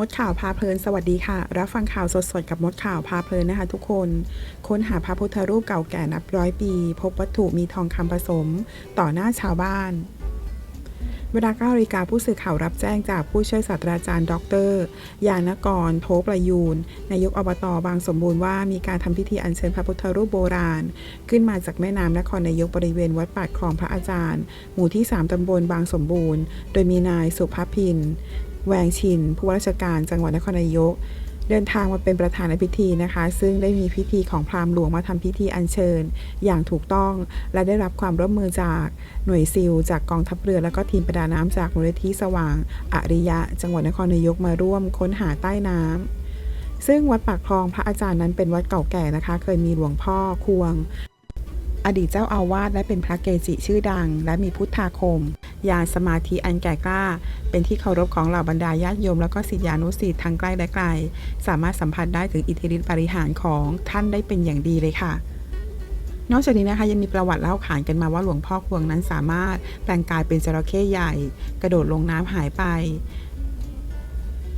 มดข่าวพาเพลิน สวัสดีค่ะ รับฟังข่าวสดๆ กับมดข่าวพาเพลินนะคะทุกคน ค้นหาพระพุทธรูปเก่าแก่นับร้อยปี พบวัตถุมีทองคำผสม ต่อหน้าชาวบ้าน เวลา9นาฬิกาผู้สื่อข่าวรับแจ้งจากผู้ช่วยศาสตราจารย์ ดร ยานกร โทประยูน นายกอบตบางสมบูรณ์ว่ามีการทำพิธีอัญเชิญพระพุทธรูปโบราณ ขึ้นมาจากแม่น้ำนครนายกบริเวณวัดปากคลองพระอาจารย์ หมู่ที่ 3ตำบลบางสมบูรณ์ โดยมีนายสุภพิน แวงชินผู้ว่าราชการจังหวัดนครนายก เดินทางมาเป็นประธานในพิธีนะคะ ซึ่งได้มีพิธีของพราหมณ์หลวงมาทำพิธีอัญเชิญ อย่างถูกต้องและได้รับความร่วมมือจากหน่วยซิลจากกองทัพเรือ และก็ทีมประดาน้ำจากมูลนิธิสว่างอริยะ จังหวัดนครนายกมาร่วมค้นหาใต้น้ำซึ่งวัดปากคลองพระอาจารย์นั้นเป็นวัดเก่าแก่นะคะ เคยมีหลวงพ่อควง อดีตเจ้าอาวาสและเป็นพระเกจิชื่อดัง และมีพุทธาคมยานสมาธิอันแก่กล้า เป็นที่เคารพของเหล่าบรรดาญาติโยม แล้วก็ศิษยานุศิษย์ทั้งใกล้และไกล สามารถสัมผัสได้ถึงอิทธิฤทธิบริหารของท่านได้เป็นอย่างดีเลยค่ะนอกจากนี้นะคะยังมีประวัติเล่าขานกันมาว่าหลวงพ่อควงนั้นสามารถแปลงกายเป็นจระเข้ใหญ่ กระโดดลงน้ำหายไป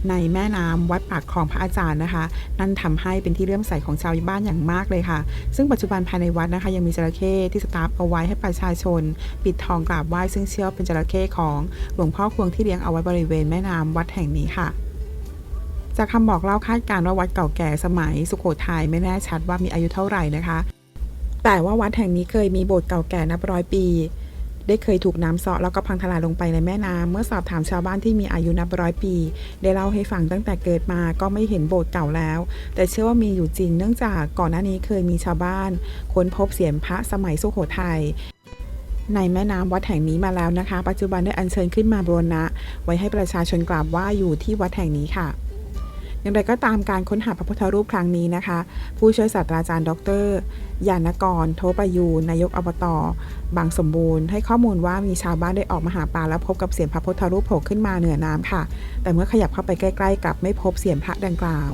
ในแม่น้ำวัดปากคลองพระอาจารย์นะคะ นั่นทำให้เป็นที่เลื่อมใสของชาวบ้านอย่างมากเลยค่ะ ซึ่งปัจจุบันภายในวัดนะคะ ยังมีจระเข้ที่สตาฟเอาไว้ให้ประชาชน ปิดทองกราบไหว้ซึ่งเชื่อว่าเป็นจระเข้ของหลวงพ่อควงที่เลี้ยงเอาไว้บริเวณแม่น้ำวัดแห่งนี้ค่ะจากคำบอกเล่าคาดการณ์ว่าวัดเก่าแก่สมัยสุโขทัยไม่แน่ชัดว่ามีอายุเท่าไหร่นะคะ แต่ว่าวัดแห่งนี้เคยมีโบสถ์เก่าแก่นับร้อยปี ได้เคยถูกน้ำเซาะแล้วก็พังทลายลงไปในแม่น้ำเมื่อสอบถามชาวบ้านที่มีอายุนับร้อยปี ได้เล่าให้ฟังตั้งแต่เกิดมาก็ไม่เห็นโบสถ์เก่าแล้ว แต่เชื่อว่ามีอยู่จริงเนื่องจากก่อนหน้านี้เคยมีชาวบ้าน ค้นพบเสียงพระสมัยสุโขทัยในแม่น้ำวัดแห่งนี้มาแล้วนะคะ ปัจจุบันได้อัญเชิญขึ้นมาบูรณะ ไว้ให้ประชาชนกราบไหว้อยู่ที่วัดแห่งนี้ค่ะ อย่างไรก็ตามการค้นหาพระพุทธรูปครั้งนี้นะคะ ผู้ช่วยศาสตราจารย์ ดรยานกร โทประยูนนายกอบตบางสมบูรณ์ ให้ข้อมูลว่ามีชาวบ้านได้ออกมาหาปลาแล้วพบกับเสียงพระพุทธรูปโผล่ขึ้นมาเหนือน้ำค่ะ แต่เมื่อขยับเข้าไปใกล้ๆกลับไม่พบเสียงพระดังกล่าว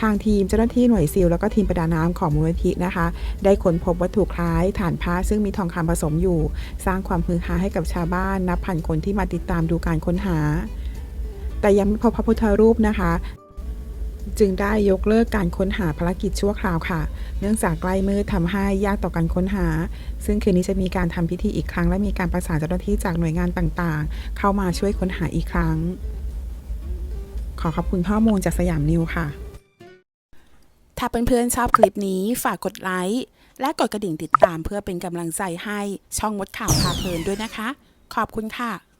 ทางทีมเจ้าหน้าที่หน่วยซิลแล้วก็ทีมประดาน้ำของมูลนิธินะคะ ได้ค้นพบวัตถุคล้ายฐานพระซึ่งมีทองคำผสมอยู่ สร้างความฮือฮาให้กับชาวบ้านนับพันคนที่มาติดตามดูการค้นหา แต่ยังไม่พบพระพุทธรูปนะคะ จึงได้ยกเลิกการค้นหาภารกิจชั่วคราวค่ะ เนื่องจากใกล้มืดทำให้ยากต่อการค้นหา ซึ่งคืนนี้จะมีการทำพิธีอีกครั้ง และมีการประสานเจ้าหน้าที่จากหน่วยงานต่างๆ เข้ามาช่วยค้นหาอีกครั้ง ขอขอบคุณข้อมูลจากสยามนิวค่ะ ถ้าเพื่อนๆชอบคลิปนี้ฝากกดไลค์และกดกระดิ่งติดตามเพื่อเป็นกำลังใจให้ช่องมดข่าวพาเพลินด้วยนะคะ ขอบคุณค่ะ